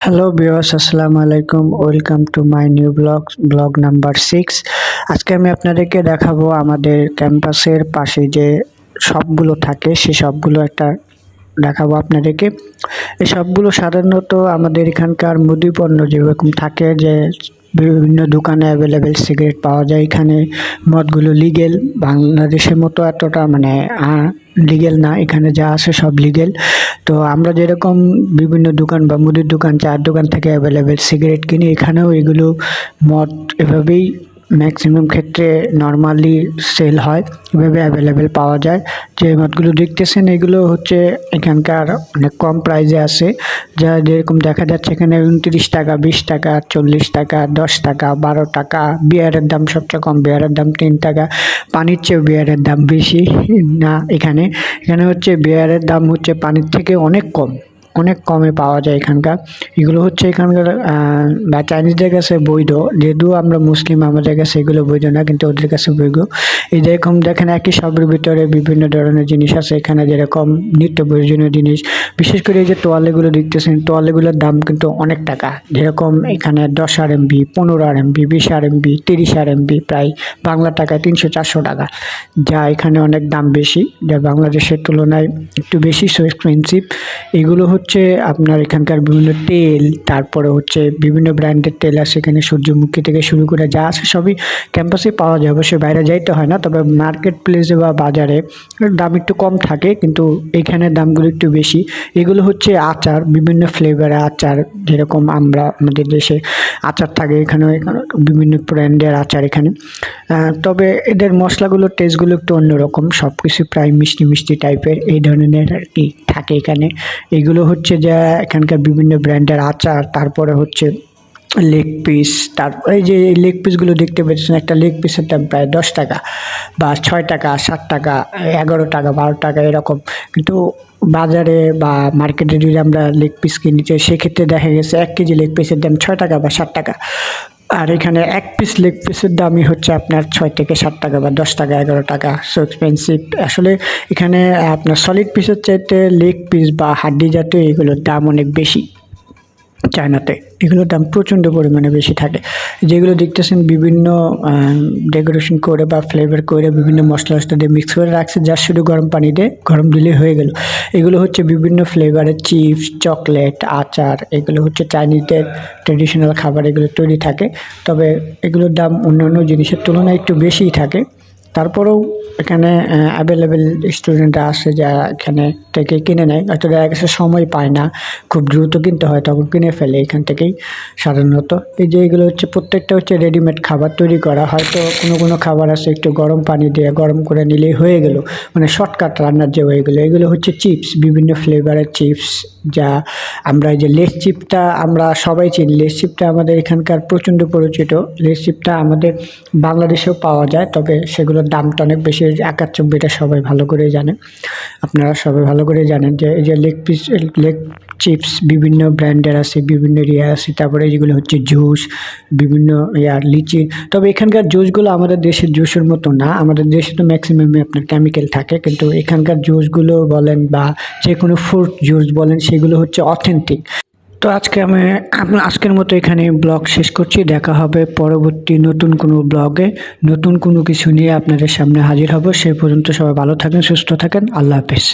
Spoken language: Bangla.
হ্যালো বিওয়াস আসসালামু আলাইকুম। Welcome to my new blog blog number six আজকে আমি আপনাদেরকে দেখাবো আমাদের ক্যাম্পাসের পাশে যে শপগুলো থাকে, সে সবগুলো একটা দেখাবো আপনাদেরকে। এই সবগুলো সাধারণত আমাদের এখানকার মুদি পণ্য যেরকম থাকে, যে বিভিন্ন দোকানে অ্যাভেলেবেল সিগারেট পাওয়া যায়। এখানে মদগুলো লিগেল বাংলাদেশের মতো এতটা মানে লিগেল না, এখানে যা আছে সব লিগেল তো আমরা যেরকম বিভিন্ন দোকান বা মুদির দোকান চার দোকান থেকে অ্যাভেলেবেল সিগারেট কিনি, এখানেও এগুলো মদ এভাবেই ম্যাক্সিমাম ক্ষেত্রে নর্মালি সেল হয়, এভাবে অ্যাভেলেবেল পাওয়া যায়। যে মদগুলো দেখতেছেন, এগুলো হচ্ছে এখানকার অনেক কম প্রাইজে আছে। যা যেরকম দেখা যাচ্ছে এখানে উনত্রিশ টাকা, বিশ টাকা, চল্লিশ টাকা, দশ টাকা, বারো টাকা, বিয়ারের দাম সবচেয়ে কম, বিয়ারের দাম তিন টাকা, পানির চেয়েও বিয়ারের দাম বেশি। না, এখানে এখানে হচ্ছে বিয়ারের দাম হচ্ছে পানির থেকে অনেক কম। অনেক কমে পাওয়া যায় এখানকার। এগুলো হচ্ছে এখানকার বা চাইনিজদের কাছে বৈধ। যেহেতু আমরা মুসলিম, আমাদের কাছে এগুলো বৈধ না, কিন্তু ওদের কাছে বৈধ। এই যেরকম দেখেন একই সবের ভিতরে বিভিন্ন ধরনের জিনিস আছে এখানে, যেরকম নিত্য প্রয়োজনীয় জিনিস। বিশেষ করে এই যে তোয়ালেগুলো দেখতেছেন, তোয়ালেগুলোর দাম কিন্তু অনেক টাকা। যেরকম এখানে দশ আর এমবি পনেরো আর এমবি বিশ আর এমবি তিরিশ আর এমবি প্রায় বাংলা টাকায় তিনশো চারশো টাকা। যা এখানে অনেক দাম বেশি, যা বাংলাদেশের তুলনায় একটু বেশি সো এক্সপেন্সিভ এগুলো হচ্ছে আপনার এখানকার বিভিন্ন তেল, তারপরে হচ্ছে বিভিন্ন ব্র্যান্ডের তেল আছে এখানে সূর্যমুখী থেকে শুরু করে যা আছে সবই ক্যাম্পাসে পাওয়া যায়। অবশ্যই বাইরে যাইতে হয় না, তবে মার্কেট প্লেসে বা বাজারে দাম একটু কম থাকে, কিন্তু এখানে দামগুলো একটু বেশি। এগুলো হচ্ছে আচার, বিভিন্ন ফ্লেভারের আচার, যেরকম আমরা আমাদের দেশে আচার থাকে এখানে, বিভিন্ন ব্র্যান্ডের আচার এখানে। তবে এদের মশলাগুলোর টেস্টগুলো একটু অন্যরকম সব কিছু প্রায় মিষ্টি মিষ্টি টাইপের এই ধরনের আর কি থাকে এখানে। এগুলো হচ্ছে যে এখানকার বিভিন্ন ব্র্যান্ডের আচার, তারপরে হচ্ছে লেগ পিস তারপর এই যে লেগ পিসগুলো দেখতে পেয়েছেন, একটা লেগ পিসের দাম প্রায় দশ টাকা বা ছয় টাকা, সাত টাকা, এগারো টাকা, বারো টাকা এরকম। কিন্তু বাজারে বা মার্কেটে যদি আমরা লেগ পিস কিনি সেক্ষেত্রে দেখা গেছে এক কেজি লেগ পিসের দাম ছয় টাকা বা সাত টাকা। আর এখানে এক পিস লেগ পিসের দামই হচ্ছে আপনার ছয় থেকে সাত টাকা বা দশ টাকা, এগারো টাকা। সো এক্সপেন্সিভ আসলে এখানে আপনার সলিড পিসের চাইতে লেগ পিস বা হাড্ডি জাতীয় এগুলোর দাম অনেক বেশি। চায়নাতে। এগুলোর দাম প্রচণ্ড পরিমাণে বেশি থাকে। যেগুলো দেখতেছেন বিভিন্ন ডেকোরেশন করে বা ফ্লেভার করে বিভিন্ন মশলা মশলা দিয়ে মিক্স করে রাখছে, যা শুধু গরম পানি দিয়ে গরম দিলে হয়ে গেল। এগুলো হচ্ছে বিভিন্ন ফ্লেভারের চিপস চকলেট আচার, এগুলো হচ্ছে চাইনিজদের ট্রেডিশনাল খাবার এগুলো তৈরি থাকে। তবে এগুলোর দাম অন্যান্য জিনিসের তুলনায় একটু বেশিই থাকে। তারপরেও এখানে অ্যাভেলেবেল স্টুডেন্টরা আসে যারা এখানে থেকে কিনে নেয়। হয়তো দেখা গেছে সময় পায় না, খুব দ্রুত কিনতে হয়, তখন কিনে ফেলে এখান থেকেই সাধারণত। এই যে এগুলো হচ্ছে, প্রত্যেকটা হচ্ছে রেডিমেড খাবার তৈরি করা। হয়তো কোনো কোনো খাবার আছে, একটু গরম পানি দিয়ে গরম করে নিলেই হয়ে গেল। মানে শর্টকাট রান্নার যে হয়ে গেলো এগুলো হচ্ছে চিপস বিভিন্ন ফ্লেভারের চিপস যা আমরা এই যে লেস চিপটা আমরা সবাই চিনি। লেস চিপটা আমাদের এখানকার প্রচণ্ড পরিচিত। লেস চিপটা আমাদের বাংলাদেশেও পাওয়া যায়, তবে সেগুলোর দামটা অনেক বেশি আকার চব্বিটা সবাই ভালো করে জানে। আপনারা সবাই ভালো করে জানেন যে এই যে লেগ পিস, লেগ চিপস বিভিন্ন ব্র্যান্ডের আছে, বিভিন্ন এরিয়া আছে, তারপরে যেগুলো হচ্ছে জুস, বিভিন্ন ইয়ার লিচি। তবে এখানকার জুসগুলো আমাদের দেশের জুসের মতো না। আমাদের দেশে তো ম্যাক্সিমামে আপনার কেমিক্যাল থাকে, কিন্তু এখানকার জুসগুলো বলেন বা যে কোনো ফ্রুট জুস বলেন, সেগুলো হচ্ছে অথেন্টিক তো আজকে আমি আজকের মতো এখানে ব্লগ শেষ করছি। দেখা হবে পরবর্তী নতুন কোনো ব্লগে। নতুন কোনো কিছু নিয়ে আপনাদের সামনে হাজির হব। সে পর্যন্ত সবাই ভালো থাকেন, সুস্থ থাকেন। আল্লাহ হাফিজ।